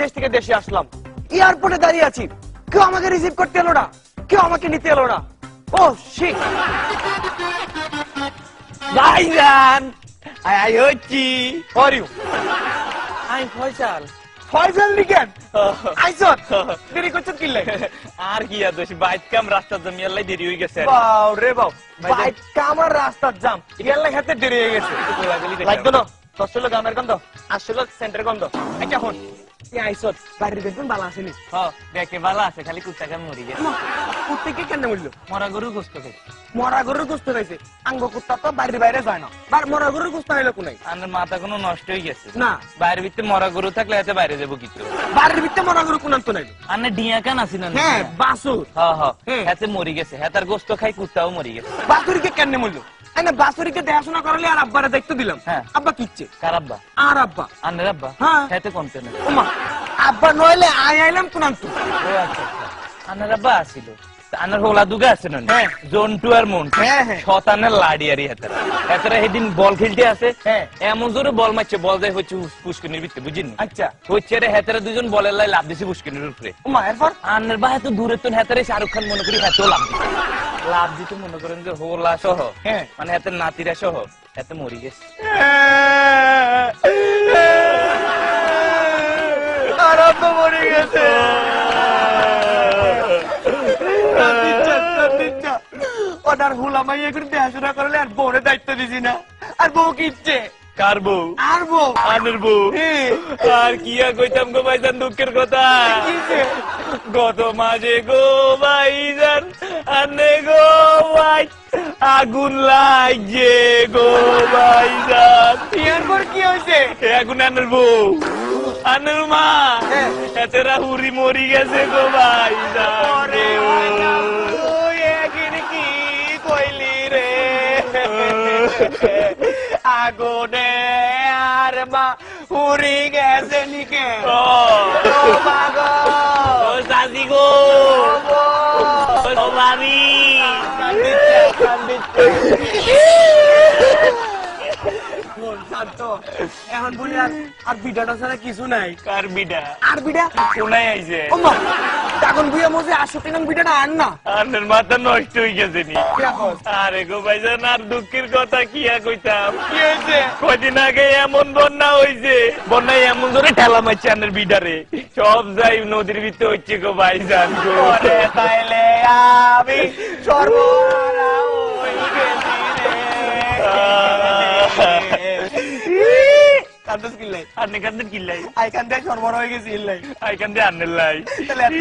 দেশ থেকে দেশে আসলাম। এয়ারপোর্টে দাঁড়িয়ে আছি। কেউ আমাকে রিসিভ করতে এলো না। কেউ আমাকে নিতে এলো না। ও শিট ভাইজান আই আই হচ্ছি are you I Faisal Faisal নিকেন দেরি করছেন কি লাগে আর কি আর দোষ? বাইক কাম রাস্তা জমি আল্লাহ দেরি হয়ে গেছে বাও রে বাও। বাইক কামার রাস্তার জাম। ইয়াল্লা খেতে দেরি হয়ে গেছে। লাগতো না গন্ধ? আসলে সেন্টার গন্ধ। আচ্ছা হন তুই আইসত বাড়ির ভালো আসেনি হ দেখে ভালো আছে খালি কুত্তা কাম মরি গেছে কুত্তে কে কেন মরলো মরা গরু গোস্ত খাই মরা গরুর গুস্ত খাইছে আঙ্গ কুত্তা তো বাড়ির বাইরে যায় না বার মরা গরুর গুস্ত হইল কোনাই আমার মাথা কোনো নষ্ট হয়ে গেছে না বাইরের ভিতরে মরা গরু থাকলে এতে বাইরে যাব কিছু বাড়ির ভিতরে মরা গরু কোনান তো নাই আনে ডিয়া কান আসি না হ্যাঁ বাসুর হ হ হ্যাঁ। এতে মরি গেছে হেতার গোস্ত খাই কুত্তাও মরি গেছে বাসুরিকে কেন মরলো এনে বাসুরিকে দেখাশোনা করলে আর আব্বারে দেখতে দিলাম। আব্বা কিচ্ছে। কারাব্বা আর আব্বা। আনের আব্বা? হ্যাঁ। হেতে কমতে না ওমা আব্বা নইলে আই আইলাম কোনান তো ও আচ্ছা আনের আব্বা আসিল। আনার হোলা দুগা আছে না। জন্টু আর মন। শতানের লাড়ি আরি সেদিন বল খেলতে আছে। হ্যাঁ। এমন জোরে বল মারছে বল যায় হচ্ছে পুষ্কনির ভিতরে বুঝিনি? আচ্ছা। হচ্ছে রে হেতারা দুজন বলের লাই লাভ দিছে পুষ্কনির উপরে। এরপর? আনের বা এত দূরে তো হেতারে শাহরুখ খান মনে করি হেতেও লাভ দিছে। লাভ দিতে মনে করেন যে হোলা সহ হ্যাঁ। মানে নাতিরা সহ মরি গেছে। আর আব্বা মরে গেছে। ওটার হুলামাই এখন দেখাশোনা করলে আর বউরে দায়িত্ব দিছি না। আর বউ কি ইচ্ছে? কার বউ? আর বউ। আনের বউ। হ্যাঁ। আর কইতাম গো ভাইজান দুঃখের কথা? গত মাঝে গো ভাইজান আনে গো ভাই আগুন লাগছে গো বিয়ার পর কি হয়েছে? আগুন আনের বউ আনের মা। এতেরা হুরি মরি গেছে গো একিন কি কইলি রে? আগুনে আর মা উড়ি গেছে নিকে। ও, মাগো ও সাজি গো। এখন বলি আর আর বিডাটা ছাড়া কিছু নাই। কার বিডা? আর বিডা? কোনায় আইছে? ওমা বুয়া মজে আশুটি নাম বিডাটা আন না। আনের মাথা নষ্ট হয়ে গেছে নি। আরে গো ভাইজান আর দুঃখের কথা কি আর কইতাম? কি হয়েছে? কয়দিন আগে এমন বন্যা হইছে। বন্যায় এমন ধরে ঠেলা মারছে আনের বিডারে। সব যাই নদীর ভিতরে হচ্ছে গো ভাইজান গো। তাইলে আমি কান্দস কিল্লাই। হয়ে তাহলে এত